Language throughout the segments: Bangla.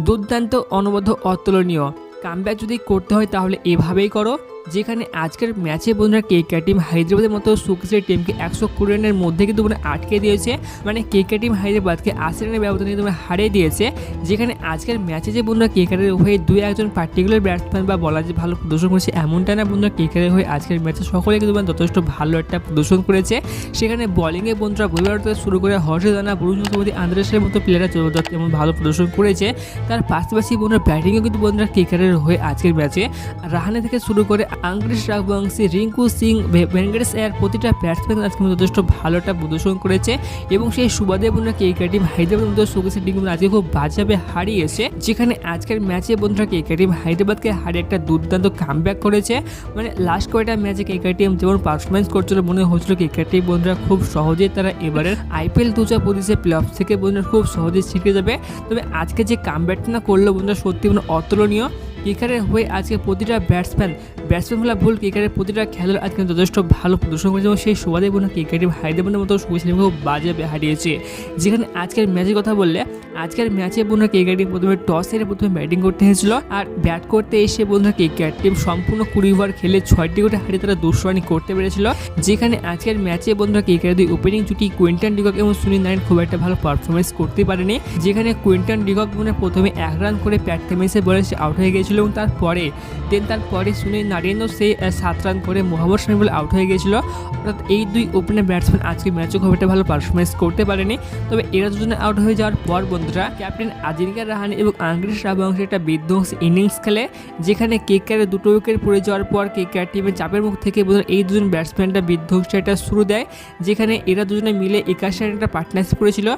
দুর্দান্ত অনবদ্য অতুলনীয়। কামব্যাক যদি করতে হয় তাহলে এভাবেই করো। যেখানে আজকের ম্যাচে বন্ধুরা কেকে টিম হায়দ্রাবাদের মতো সুকেশের টিমকে একশো কুড়ি রানের মধ্যে কিন্তু মানে আটকে দিয়েছে। মানে কেকে টিম হায়দ্রাবাদকে আশি রানের ব্যবধানে কিন্তু হারিয়ে দিয়েছে। যেখানে আজকের ম্যাচে যে বন্ধুরা কেকারের হয়ে দুই একজন পার্টিকুলার ব্যাটসম্যান বা বলার যে ভালো প্রদর্শন করেছে, এমনটা না বন্ধুরা কেকারের হয়ে আজকের ম্যাচে সকলে কিন্তু যথেষ্ট ভালো একটা প্রদর্শন করেছে। সেখানে বলিংয়ে বন্ধুরা থেকে শুরু করে হর্ষদানা বরুণ চক্রবর্তী আন্দ্রেসের মতো প্লেয়াররা যেমন ভালো প্রদর্শন করেছে। তার পাশাপাশি বন্ধুরা ব্যাটিংয়েও কিন্তু বন্ধুরা কেকারের হয়ে আজকের ম্যাচে রাহানে থেকে শুরু করে আঙ্গ্রেস রাঘবংশী রিঙ্কু সিং ভেঙ্কটেশ এর প্রতিটা ব্যাটসম্যান আজকে যথেষ্ট ভালো একটা প্রদর্শন করেছে এবং সেই সুবাদে বন্ধুরা কেকে টিম, হায়দ্রাবাদ মতো সুকেশের টিম আজকে খুব বাজাবে হারিয়েছে। যেখানে আজকের ম্যাচে বন্ধুরা কেকে টিম হায়দ্রাবাদকে হারিয়ে একটা দুর্দান্ত কামব্যাক করেছে। মানে লাস্ট কয়টা ম্যাচে কেকে টিম যেমন পারফরমেন্স করছিল মনে হচ্ছিল কেকে টিম বন্ধুরা খুব সহজেই তারা এবারের আইপিএল দু হাজার পঁচিশে প্লে অফ থেকে বন্ধুরা খুব সহজেই শিখে যাবে। তবে আজকে যে কামব্যাকটা না করল বন্ধুরা সত্যি মানে অতুলনীয়। কিকারের হয়ে আজকে প্রতিটা ব্যাটসম্যান ব্যাটসম্যান হলে ভুল কিকারের প্রতিটা খেলোয়াড় আজকে যথেষ্ট ভালো প্রদর্শন করেছে এবং সেই সুবাদে বোনা ক্রিকেটে হায়দ্রাবাদের মতো খুব বাজে হারিয়েছে। যেখানে আজকের ম্যাচের কথা বললে, আজকের ম্যাচে বোনা ক্রিকেটিং প্রথমে টস হেরে প্রথমে ব্যাটিং করতে এসেছিল আর ব্যাট করতে এসে বন্ধুরা ক্রিকেট টিম সম্পূর্ণ কুড়ি ওভার খেলে ছয়টি করে হারিয়ে তারা দুশো রানি করতে পেরেছিল। যেখানে আজকের ম্যাচে বন্ধুরা ক্রিকেটের দুই ওপেনিং জুটি কুইন্টন ডিকক এবং সুনীল নারায়ণ খুব একটা ভালো পারফরমেন্স করতে পারেনি। যেখানে কুইন্টন ডিকক মানে প্রথমে এক রান করে প্যাট থেমেসে বলে সে আউট হয়ে গিয়েছিল এবং তারপরে দেন তারপরে সুনীল নারায়ণও সে সাত রান করে মোহাম্মদ বলে আউট হয়ে গিয়েছিল। অর্থাৎ এই দুই ওপেনার ব্যাটসম্যান আজকে ম্যাচে খুব একটা ভালো পারফরমেন্স করতে পারেনি। তবে এরা দুজনে আউট হয়ে যাওয়ার পর বন্ধুরা ক্যাপ্টেন আজিনকা রাহানে এবং আঙ্গ্রিস রাবংশের একটা বিধ্বংসী ইনিংস খেলে, যেখানে কেকারের দুটো উইকেট পড়ে যাওয়ার পর কেকার টিমের চাপের মুখ থেকে বন্ধুরা এই দুজন ব্যাটসম্যানটা বিধ্বংসী একটা শুরু দেয়, যেখানে এরা দুজনে মিলে একাশি রান একটা পার্টনারশিপ করেছিল,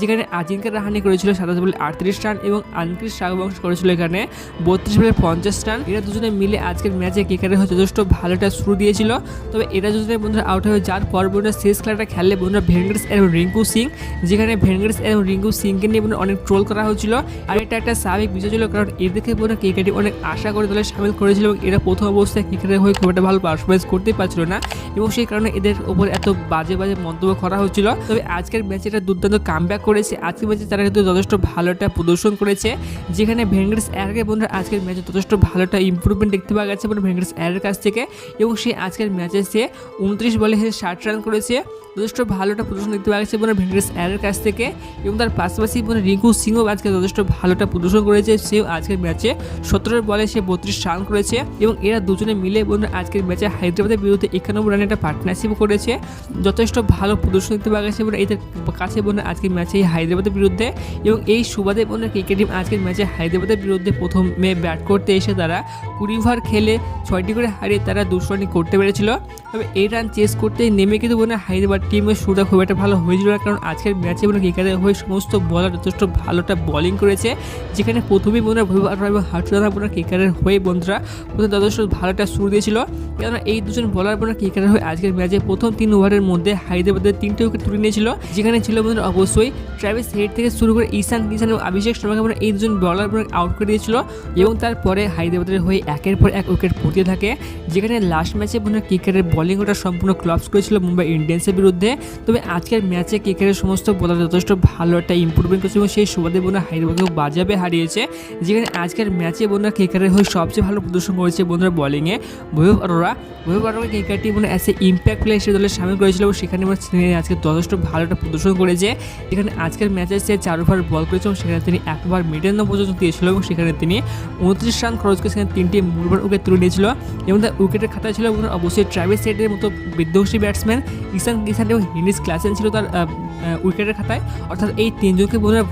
যেখানে আজিনকা রাহানি করেছিল সাতাশ বলে আটত্রিশ রান এবং আঙ্গ্রিস রাবংশ করেছিল এখানে বত্রিশ বলে পঞ্চাশ রান। এরা দুজনে মিলে আজকের ম্যাচে কেকারের হয়ে যথেষ্ট ভালো একটা শুরু দিয়েছিল। তবে এরা দুজনে বন্ধুরা আউট হয়ে যাওয়ার পর বন্ধুরা শেষ খেলাটা খেললে বন্ধুরা ভেঙ্কটেশ এবং রিঙ্কু সিং, যেখানে ভেঙ্কটেশ এবং রিঙ্কু সিংকে নিয়ে বন্ধুরা অনেক ট্রোল করা হয়েছিল। আর এটা একটা স্বাভাবিক বিষয় ছিল কারণ এদেরকে বন্ধুরা ক্রিকেটে অনেক আশা করে দলে সামিল করেছিল এবং এরা প্রথম অবস্থায় ক্রিকেটের হয়ে খুব একটা ভালো পারফরমেন্স করতে পারছিল না। এবং সেই কারণে এদের উপর এত বাজে বাজে মন্তব্য করা হচ্ছিল তবে আজকের ম্যাচে এটা দুর্দান্ত কামব্যাক করেছে। আজকের ম্যাচে তারা কিন্তু যথেষ্ট ভালো একটা প্রদর্শন করেছে। যেখানে ভেঙ্গেস এর আগে বন্ধুরা আজকের ম্যাচে যথেষ্ট ভালো একটা ইম্প্রুভমেন্ট দেখতে পাওয়া গেছে মানে ভেঙ্কটেশ এয়ারের কাছ থেকে। এবং সে আজকের ম্যাচে সে উনত্রিশ বলে সে ষাট রান করেছে। যথেষ্ট ভালো একটা প্রদর্শন দেখতে পাওয়া গেছে মানে ভেঙ্কটেশ এয়ারের কাছ থেকে। এবং তার পাশাপাশি মানে রিঙ্কু সিংও আজকে যথেষ্ট ভালো একটা প্রদর্শন করেছে। সেও আজকের ম্যাচে সতেরো বলে সে বত্রিশ রান করেছে। এবং এরা দুজনে মিলে বন্ধুরা আজকের ম্যাচে হায়দ্রাবাদের বিরুদ্ধে একানব্বই রানের একটা পার্টনারশিপ করেছে। যথেষ্ট ভালো প্রদর্শন দেখতে পাওয়া গেছে এবং এদের কাছে বন্ধুরা আজকের ম্যাচে হায়দ্রাবাদের বিরুদ্ধে। এবং এই সুবাদে বন্ধুরা ক্রিকেট টিম আজকের ম্যাচে হায়দ্রাবাদের বিরুদ্ধে প্রথমে ব্যাট করতে এসে তারা কুড়ি ওভার খেলে ছয়টি করে হারিয়ে তারা দুশো রানই করতে পেরেছিল। তবে এই রান চেস করতে নেমে কিন্তু বন্ধুরা হায়দ্রাবাদ টিমের শুরুটা খুব একটা ভালো হয়েছিল না, কারণ আজকের ম্যাচে বন্ধুরা ক্রিকেটের হয়ে সমস্ত বলার যথেষ্ট ভালোটা বোলিং করেছে, যেখানে প্রথমেই বন্ধুরা ভবিবার এবং হাটুরানা বন্ধুরা ক্রিকেটের হয়ে বন্ধুরা প্রথমে যথেষ্ট ভালো একটা শুরু দিয়েছিল। কেননা এই দুজন বলার বন্ধুরা ক্রিকেটের হয়ে আজকের ম্যাচে প্রথম তিন ওভারের মধ্যে হায়দ্রাবাদের তিনটে উইকেট তুলে নিয়েছিল, যেখানে ছিল বন্ধুরা অবশ্যই ট্রাভিস হেড থেকে শুরু করে ঈশান কিষান এবং অভিষেক শর্মাকে এই দুজন বলার বন্ধুরা আউট করে দিয়েছিল এবং তারপরে হায়দ্রাবাদের হয়ে একের পর এক উইকেট পড়তে থাকে। যেখানে লাস্ট ম্যাচে বন্ধুরা ক্রিকেটের বোলিং ওটা সম্পূর্ণ ক্লাবস করেছিল মুম্বাই ইন্ডিয়ান্সের বিরুদ্ধে। তবে আজকের ম্যাচে ক্রিকেটের সমস্ত বোলার যথেষ্ট ভালো একটা ইম্প্রুভমেন্ট করেছে এবং সেই সুবাদে বন্ধুরা হায়দ্রাবাদকেও বাজাবে হারিয়েছে। যেখানে আজকের ম্যাচে বন্ধুরা ক্রিকেটের হয়ে সবচেয়ে ভালো প্রদর্শন করেছে বন্ধুরা বোলিংয়ে বৈভব অরোরা বৈভব অরোরা ক্রিকেটটি মানে এ ইম্প্যাক্ট প্লেয়ার সে দলে সামিল করেছিল এবং সেখানে মানে তিনি আজকে যথেষ্ট ভালো একটা প্রদর্শন করেছে। যেখানে আজকের ম্যাচে সে চার ওভার বল করেছে এবং সেখানে তিনি এক ওভার মিডেন পর্যন্ত দিয়েছিল এবং সেখানে তিনি উনত্রিশ রান খরচ করে সেখানে তিনটি মূলবার উইকেট তুলে নিয়েছিল। এবং তার উইকেটের খাতায় ছিল অবশ্যই ট্রাভেল সেটের মতো বিধ্বংসী ব্যাটসম্যান ঈশান কিষান এবং হিনিস ক্লাসেন ছিল তার উইকেটের খাতায়। অর্থাৎ এই তিনজনকে বন্ধুরা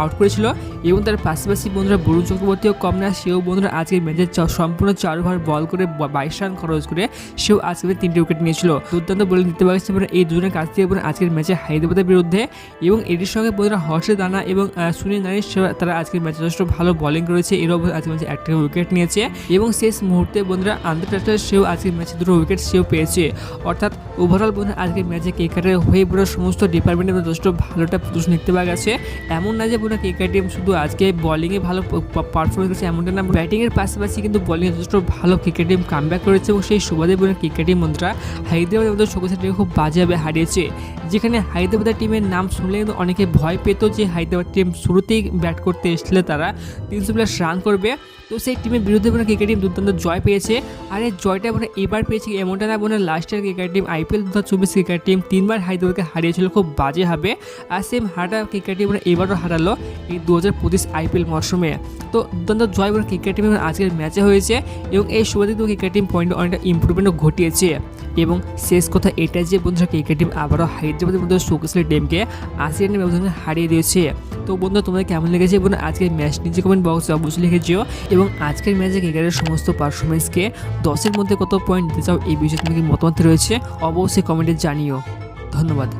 আউট করেছিল এবং তার পাশাপাশি বন্ধুরা বরুণ চক্রবর্তীও কম না, সেও বন্ধুরা আজকের ম্যাচে সম্পূর্ণ চার ওভার বল করে বাইশ রান খরচ করে সেও আজকে তিনটে উইকেট নিয়েছিল। দুর্দান্ত বলে দিতে পারছে এই দুজনের কাছ থেকে আজকের ম্যাচে হায়দ্রাবাদের বিরুদ্ধে এবং এটির সঙ্গে বন্ধুরা হর্ষে দানা এবং সুনীল নারী তারা আজকের ম্যাচে যথেষ্ট ভালো বোলিং করেছে। এরও আজকের ম্যাচে একটা উইকেট নিয়েছে এবং শেষ মুহূর্তে বন্ধুরা আন্তর্জাতিক সেও আজকের ম্যাচে দুটো উইকেট সেও পেয়েছে। অর্থাৎ ওভারঅল বন্ধুরা আজকের ম্যাচে ক্রিকেটের হয়ে বড় সমস্ত ডিপার্টমেন্ট টুর্নামেন্টে যথেষ্ট ভালো একটা প্রদর্শন দেখতে পাওয়া গেছে। এমন না যে কেকেআর টিম শুধু আজকে বলিংয়ে ভালো পারফরমেন্স করেছে এমনটা না। ব্যাটিংয়ের পাশাপাশি কিন্তু বলিংয়ে যথেষ্ট ভালো ক্রিকেট টিম কামব্যাক করেছে এবং সেই সুবাদে বলে ক্রিকেট টিম বন্ধুরা হায়দ্রাবাদের মধ্যে শোকেসের টিম খুব বাজেভাবে হারিয়েছে। যেখানে হায়দ্রাবাদের টিমের নাম শুনলে কিন্তু অনেকে ভয় পেত যে হায়দ্রাবাদ টিম শুরুতেই ব্যাট করতে এসেছিল তারা। তিনশো প্লাস রান করবে। তো সেই টিমের বিরুদ্ধে মানে ক্রিকেট টিম দুর্দান্ত জয় পেয়েছে। আর এই জয়টা মানে এবার পেয়েছে, এমনটা না মানে লাস্টের ক্রিকেট টিম আইপিএল দু হাজার চব্বিশ ক্রিকেট টিম তিনবার হায়দ্রাবাদকে হারিয়েছিল, খুব বাজে হবে। আর সেম হারা ক্রিকেট টিম মানে এবারও হারালো এই দু হাজার পঁচিশ আইপিএল মরশুমে। তো দুর্দান্ত জয় ক্রিকেট টিম আজকের ম্যাচে হয়েছে এবং এই সুবাদে তো ক্রিকেট টিম পয়েন্টে অনেকটা ইম্প্রুভমেন্টও ঘটিয়েছে। এবং শেষ কথা এটাই যে বন্ধুরা, ক্রিকেট টিম আবারও হায়দ্রাবাদের মধ্যে শোকেসের টিমকে আশি রানের ব্যবধানে হারিয়ে দিয়েছে। তো বন্ধু তোমাদের কেমন লেগেছে? এবং আজকের ম্যাচ নিচে কমেন্ট বক্সে অবশ্যই লিখেছিও এবং আজকের ম্যাচে ক্রিকেটের সমস্ত পারফরমেন্সকে দশের মধ্যে কত পয়েন্ট দিতে চাও এই বিষয়ে তোমাকে মতামত রয়েছে? অবশ্যই কমেন্টে জানিও। ধন্যবাদ।